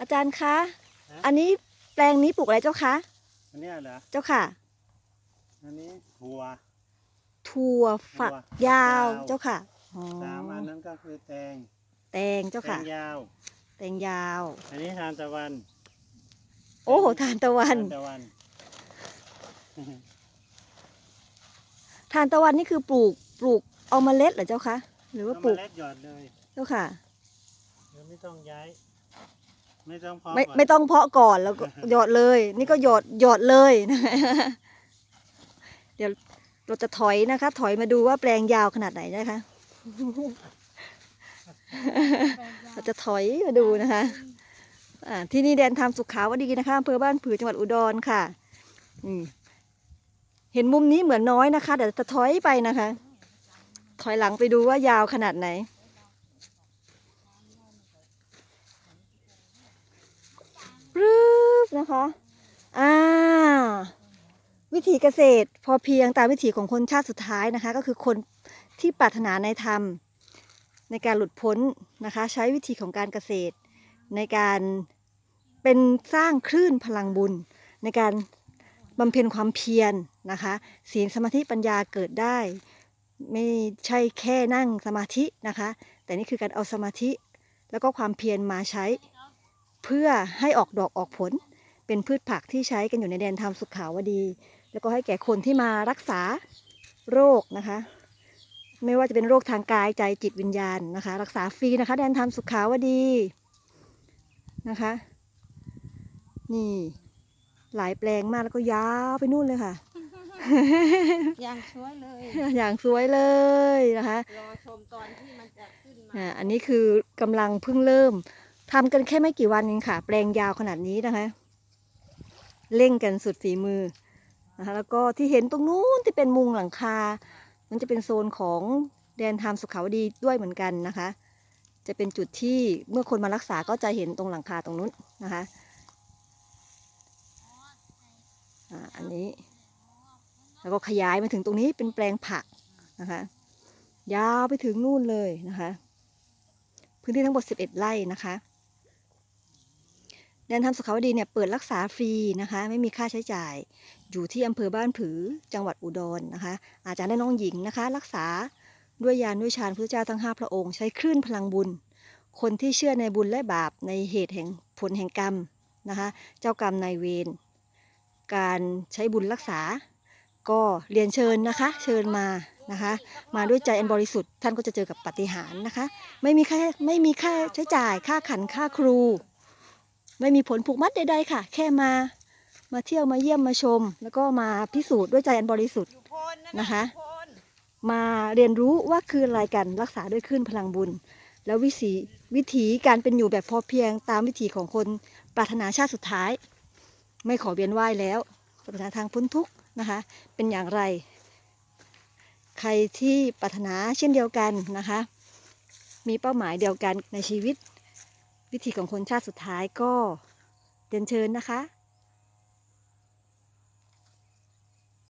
อาจารย์คะฮะอันนี้แปลงนี้ปลูกอะไรเจ้าคะ อันเนี้ยเหรอ เจ้าค่ะ อันนี้ถั่ว ถั่วฝักถั่วยาวยาว เจ้าค่ะอ๋อสามอันนั้นก็คือแตงแตงเจ้าแตค่ะงยาว แตงยาว อันนี้ทานตะวันโอ้โหทานตะวันทานตะวัน ทานตะวันนี่คือปลูกปลูกเอาเมล็ดเหรอเจ้าคะหรือว่าเอาปลูเมกล็ดหยอดเลยเจ้าค่ะเดี๋ยวไม่ต้องย้าย ไม่ต้องเพาะไม่ก่อนไม่ต้องเพาะก่อนแล้วก็หยอดเลย นี่ก็หยอดหยอดเลยนะเดี๋ยวเราจะถอยนะคะ ถอยมาดูว่าแปลงยาวขนาดไหนนะคะ เราจะถอยมาดูนะคะอ่าที่นี่แดนทำสุขาวดีนะคะอำเภอบ้านผือจังหวัดอุดรค่ะอืมเห็นมุมนี้เหมือนน้อยนะคะเดี๋ยวจะถอยไปนะคะ ถอยหลังไปดูว่ายาวขนาดไหน ปรึ๊บ นะคะ อ่า วิถีเกษตร พอเพียงตามวิถีของคนชาติสุดท้ายนะคะ ก็คือคนที่ปรารถนาในธรรม ในการหลุดพ้นนะคะ ใช้วิธีของการเกษตร ในการเป็นสร้างคลื่นพลังบุญ ในการบำเพ็ญความเพียรนะคะศีลสมาธิปัญญาเกิดได้ ไม่ใช่แค่นั่งสมาธินะคะ แต่นี่คือการเอาสมาธิแล้วก็ความเพียรมาใช้ เพื่อให้ออกดอกออกผล เป็นพืชผักที่ใช้กันอยู่ในแดนธรรมสุขาวดี แล้วก็ให้แก่คนที่มารักษาโรคนะคะ ไม่ว่าจะเป็นโรคทางกายใจจิตวิญญาณนะคะ รักษาฟรีนะคะ แดนธรรมสุขาวดีนะคะ นี่หลายแปลงมากแล้วก็ยาวไปนู่นเลยค่ะ อย่างสวยเลย อย่างสวยเลยนะคะ รอชมตอนที่มันจะขึ้นมาอ่าอันนี้คือกำลังเพิ่งเริ่มทำกันแค่ไม่กี่วันเองค่ะ แปลงยาวขนาดนี้นะคะ เร่งกันสุดฝีมือนะคะแล้วก็ที่เห็นตรงนู้นที่เป็นมุงหลังคา มันจะเป็นโซนของแดนธรรมสุขาวดีด้วยเหมือนกันนะคะ จะเป็นจุดที่เมื่อคนมารักษาก็จะเห็นตรงหลังคาตรงนู้นนะคะอ่าอันนี้ แล้วก็ขยายมาถึงตรงนี้เป็นแปลงผักนะคะ ยาวไปถึงนู่นเลยนะคะ พื้นที่ทั้งหมด 11 ไร่นะคะ แดนทำสุขาวดีเนี่ยเปิดรักษาฟรีนะคะ ไม่มีค่าใช้จ่าย อยู่ที่อำเภอบ้านผือจังหวัดอุดรนะคะ อาจารย์และน้องหญิงนะคะ รักษาด้วยยานด้วยชาญพระเจ้าทั้งห้าพระองค์ ใช้คลื่นพลังบุญ คนที่เชื่อในบุญและบาปในเหตุแห่งผลแห่งกรรมนะคะ เจ้ากรรมนายเวรการใช้บุญรักษา ก็เรียนเชิญนะคะ เชิญมานะคะ มาด้วยใจอันบริสุทธิ์ท่านก็จะเจอกับปฏิหารนะคะ ไม่มีค่าไม่มีค่าใช้จ่ายค่าขันค่าครู ไม่มีผลผูกมัดใดๆค่ะ แค่มามาเที่ยวมาเยี่ยมมาชม แล้วก็มาพิสูจน์ด้วยใจอันบริสุทธิ์นะคะ มาเรียนรู้ว่าคืออะไรกันรักษาด้วยคลื่นพลังบุญ แล้ววิถีวิถีการเป็นอยู่แบบพอเพียงตามวิถีของคนปรารถนาชาติสุดท้าย ไม่ขอเวียนว่ายแล้วปรารถนาทางพ้นทุกข์นะคะ เป็นอย่างไร ใครที่ปรารถนาเช่นเดียวกันนะคะ มีเป้าหมายเดียวกันในชีวิต วิถีของคนชาติสุดท้ายก็เรียนเชิญนะคะ